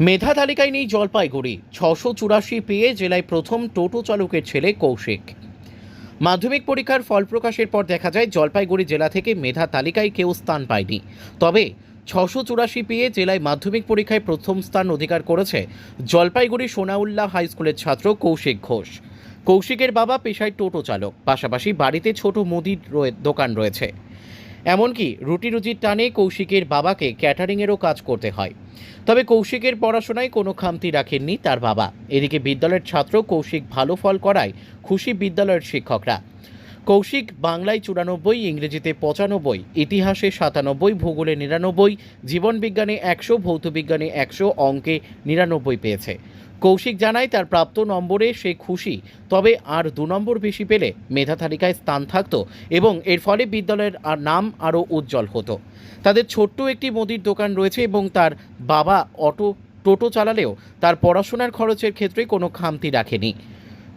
মেধা তালিকায় নেই জলপাইগুড়ি। ছশো চুরাশি পেয়ে জেলায় প্রথম টোটো চালকের ছেলে কৌশিক। মাধ্যমিক পরীক্ষার ফল প্রকাশের পর দেখা যায়, জলপাইগুড়ি জেলা থেকে মেধা তালিকায় কেউ স্থান পায়নি। তবে ছশো চুরাশি পেয়ে জেলায় মাধ্যমিক পরীক্ষায় প্রথম স্থান অধিকার করেছে জলপাইগুড়ি সোনাউল্লাহ হাই স্কুলের ছাত্র কৌশিক ঘোষ। কৌশিকের বাবা পেশায় টোটো চালক, পাশাপাশি বাড়িতে ছোট মুদির দোকান রয়েছে। এমনকি রুটি রুজির টানে কৌশিকের বাবাকে ক্যাটারিংয়েরও কাজ করতে হয়। তবে কৌশিকের পড়াশোনায় কোনো খামতি রাখেননি তার বাবা। এদিকে বিদ্যালয়ের ছাত্র কৌশিক ভালো ফল করায় খুশি বিদ্যালয়ের শিক্ষকরা। কৌশিক বাংলায় চুরানব্বই, ইংরেজিতে পঁচানব্বই, ইতিহাসে সাতানব্বই, ভূগোলে নিরানব্বই, জীবনবিজ্ঞানে একশো, ভৌতবিজ্ঞানে একশো অঙ্কে নিরানব্বই পেয়েছে। কৌশিক জানায়, তার প্রাপ্ত নম্বরে সে খুশি, তবে আর দু নম্বর বেশি পেলে মেধা তালিকায় স্থান থাকত এবং এর ফলে বিদ্যালয়ের আর নাম আরও উজ্জ্বল হতো। তাদের ছোট্ট একটি মুদির দোকান রয়েছে এবং তার বাবা অটো, টোটো চালালেও তার পড়াশোনার খরচের ক্ষেত্রে কোনো খামতি রাখেনি।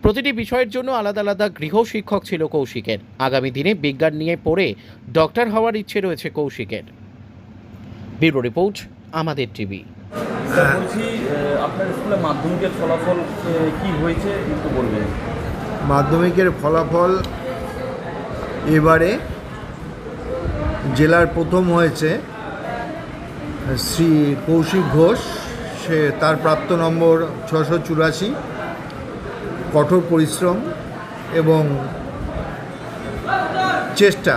প্রতিটি বিষয়ের জন্য আলাদা আলাদা গৃহ শিক্ষক ছিল কৌশিকের। আগামী দিনে বিজ্ঞান নিয়ে পড়ে ডক্টর হওয়ার ইচ্ছে রয়েছে কৌশিকের। ব্যুরো রিপোর্ট, আমাদের টিভি। বলছি আহ, আপনার স্কুলে মাধ্যমিকের ফলাফল কি হয়েছে একটু বলবেন। মাধ্যমিকের ফলাফল এবারে জেলার প্রথম হয়েছে শ্রী কৌশিক ঘোষ। সে তার প্রাপ্ত নম্বর ছশো চুরাশি। কঠোর পরিশ্রম এবং চেষ্টা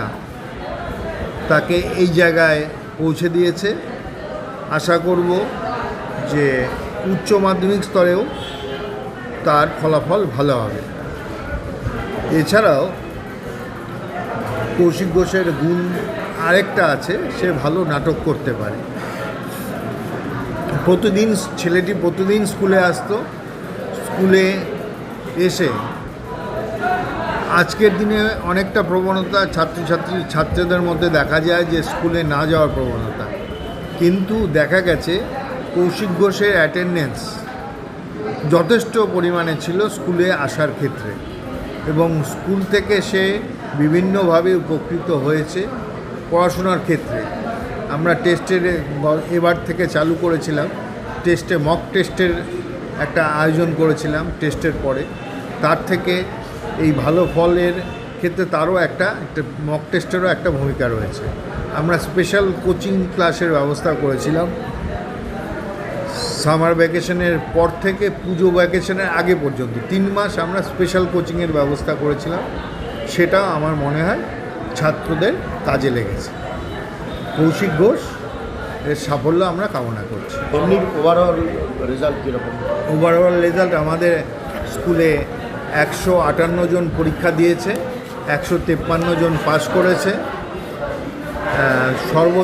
তাকে এই জায়গায় পৌঁছে দিয়েছে। আশা করব যে উচ্চ মাধ্যমিক স্তরেও তার ফলাফল ভালো হবে। এছাড়াও কৌশিক ঘোষের গুণ আরেকটা আছে, সে ভালো নাটক করতে পারে। প্রতিদিন ছেলেটি প্রতিদিন স্কুলে আসতো, স্কুলে এসে আজকের দিনে অনেকটা প্রবণতা ছাত্রছাত্রী ছাত্রদের মধ্যে দেখা যায় যে স্কুলে না যাওয়ার প্রবণতা। কিন্তু দেখা গেছে কৌশিক ঘোষের অ্যাটেন্ডেন্স যথেষ্ট পরিমাণে ছিল স্কুলে আসার ক্ষেত্রে এবং স্কুল থেকে সে বিভিন্নভাবে উপকৃত হয়েছে পড়াশোনার ক্ষেত্রে। আমরা টেস্টের এবার থেকে চালু করেছিলাম, টেস্টে মক টেস্টের একটা আয়োজন করেছিলাম টেস্টের পরে। তার থেকে এই ভালো ফলের ক্ষেত্রে তারও একটা একটা মক টেস্টেরও একটা ভূমিকা রয়েছে। আমরা স্পেশাল কোচিং ক্লাসের ব্যবস্থা করেছিলাম। সামার ভ্যাকেশনের পর থেকে পুজো ভ্যাকেশনের আগে পর্যন্ত তিন মাস আমরা স্পেশাল কোচিংয়ের ব্যবস্থা করেছিলাম। সেটা আমার মনে হয় ছাত্রদের কাজে লেগেছে। কৌশিক ঘোষ এর সাফল্য আমরা কামনা করছি। ওভারঅল রেজাল্ট কীরকম? ওভারঅল রেজাল্ট আমাদের স্কুলে একশো আটান্ন জন পরীক্ষা দিয়েছে একশো তেপ্পান্ন জন পাশ করেছে। সর্ব